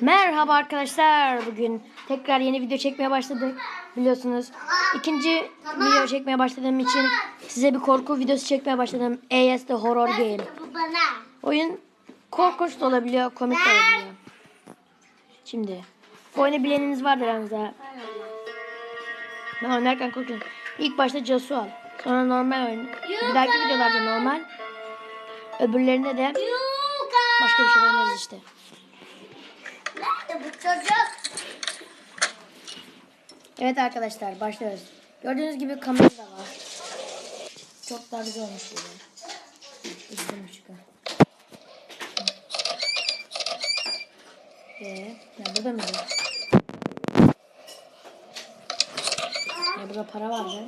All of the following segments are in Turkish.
Merhaba arkadaşlar. Bugün tekrar yeni video çekmeye başladık. Biliyorsunuz. ikinci video çekmeye başladığım için size bir korku videosu çekmeye başladım. AS The Horror Game. Oyun korkunç da olabiliyor, komik de olabiliyor. Şimdi bu oyunu bileniniz vardır aranızda. Ben oynarken korkuyorum. İlk başta Casu al. Sonra normal oyun. Bir dahaki videolarda normal. Öbürlerinde de başka bir şey oynarız işte. Evet arkadaşlar başlıyoruz. Gördüğünüz gibi kamera var. Çok daha güzel olmuş böyle. İzlemiş çıkın. Ee, ya burada mıydı? Ya burada para vardı.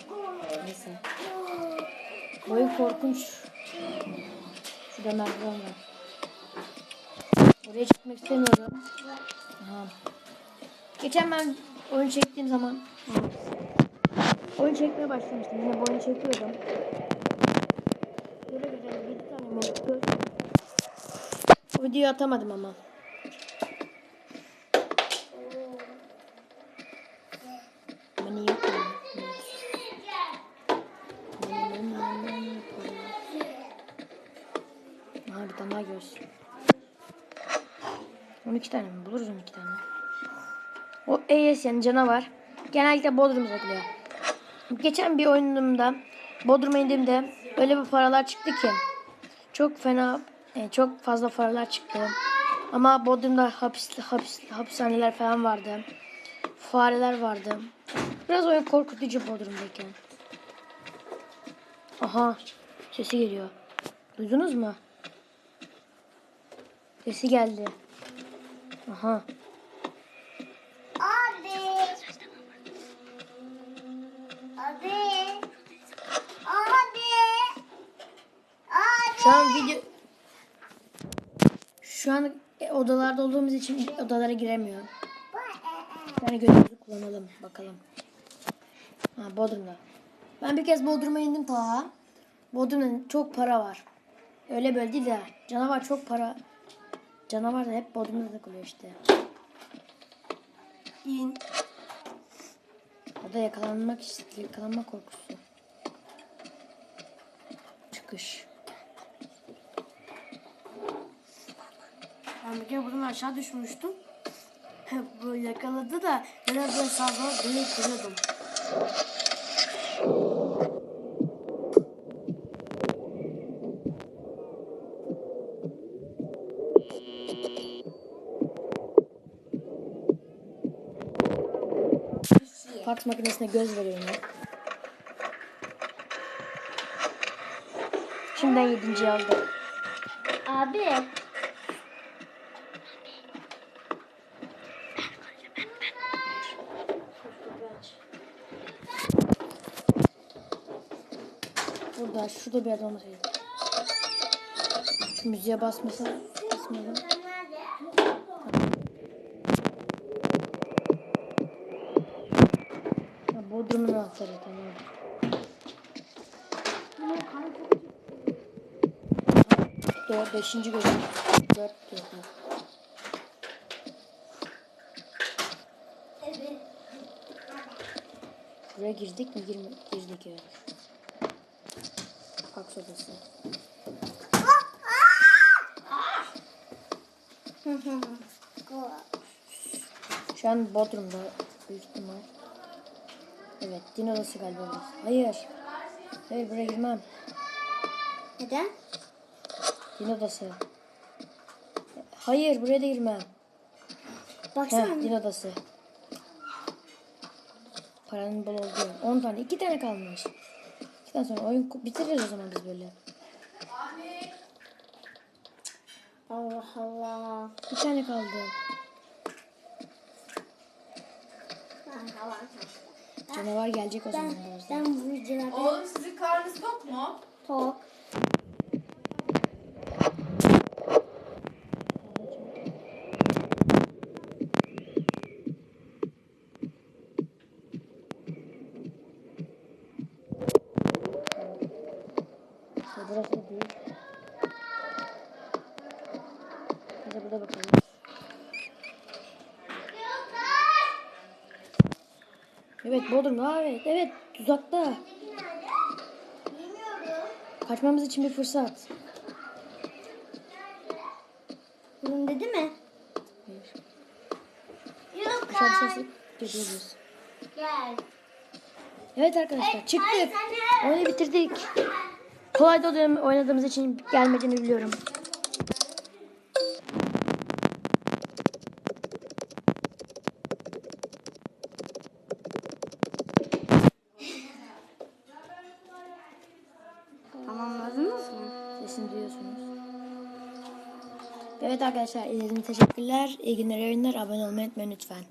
Neyse. Boyu korkunç. Şurada merdiven var. Oraya çıkmak istemiyorum. Aha. Geçen ben oyun çektiğim zaman oyun çekmeye başlamıştım. Yine bu oyunu çekiyordum. Böyle güzel bir tane mod. Bu videoyu atamadım ama. Aha bir tane daha göz. 12 tane mi? Buluruz 12 tane. O AS yani canavar. Genellikle Bodrum'a takılıyor. Geçen bir oyunumda Bodrum'a indiğimde öyle bir paralar çıktı ki çok fena e, çok fazla paralar çıktı. Ama Bodrum'da hapis, hapis, hapishaneler falan vardı. Fareler vardı. Biraz oyun korkutucu Bodrum'dayken. Aha sesi geliyor. Duydunuz mu? Sesi geldi. Aha. Abi. Abi. Abi. Abi. Şu an video şu an e, odalarda olduğumuz için odalara giremiyor. Yani gözümüzü kullanalım bakalım. Ha Bodrum'da. Ben bir kez Bodrum'a indim Taha. Bodrum'da çok para var. Öyle böyle değil de canavar çok para. Canavar da hep Bodrum'da takılıyor işte. İn. O da yakalanmak işte yakalanma korkusu. Çıkış. Ben buradan aşağı düşmüştüm. Bu yakaladı da neden böyle sağa dönüp duruyordum. Fax makinesine göz veriyorum ya. Şimdiden yedinciyi aldım. Abi. Burada, şurada bir yerde olması. Şu müziğe basmasın. Basmadım. Ha, Bodrum'un anahtarı tamam. Dört, beşinci bölüm. Dört. Evet. Buraya girdik mi? Girme, girdik evet. Fax odası. Şu an Bodrum'da büyük ihtimal. Evet, din odası galiba burası. Hayır. Hayır buraya girmem. Neden? Din odası. Hayır buraya da girmem. Baksana. Heh, din odası. Paranın bol olduğu. 10 tane. 2 tane kalmış. 2 tane sonra oyun bitiririz o zaman biz böyle. Allah Allah. Bir tane kaldı. Canavar gelecek o zaman birazdan. Ben bu Oğlum sizin karnınız tok mu? tok. burası değil. Bize burada bakalım. Evet Bodrum evet evet tuzakta. Kaçmamız için bir fırsat. Bunun dedi mi? Hayır. Yok. Gel. Evet arkadaşlar çıktık. Oyunu bitirdik. Kolay da oynadığım- oynadığımız için gelmediğini biliyorum. Tamamladınız mı? Sesini duyuyorsunuz. Evet arkadaşlar izlediğiniz teşekkürler. İyi günler, iyi oyunlar. Abone olmayı unutmayın lütfen.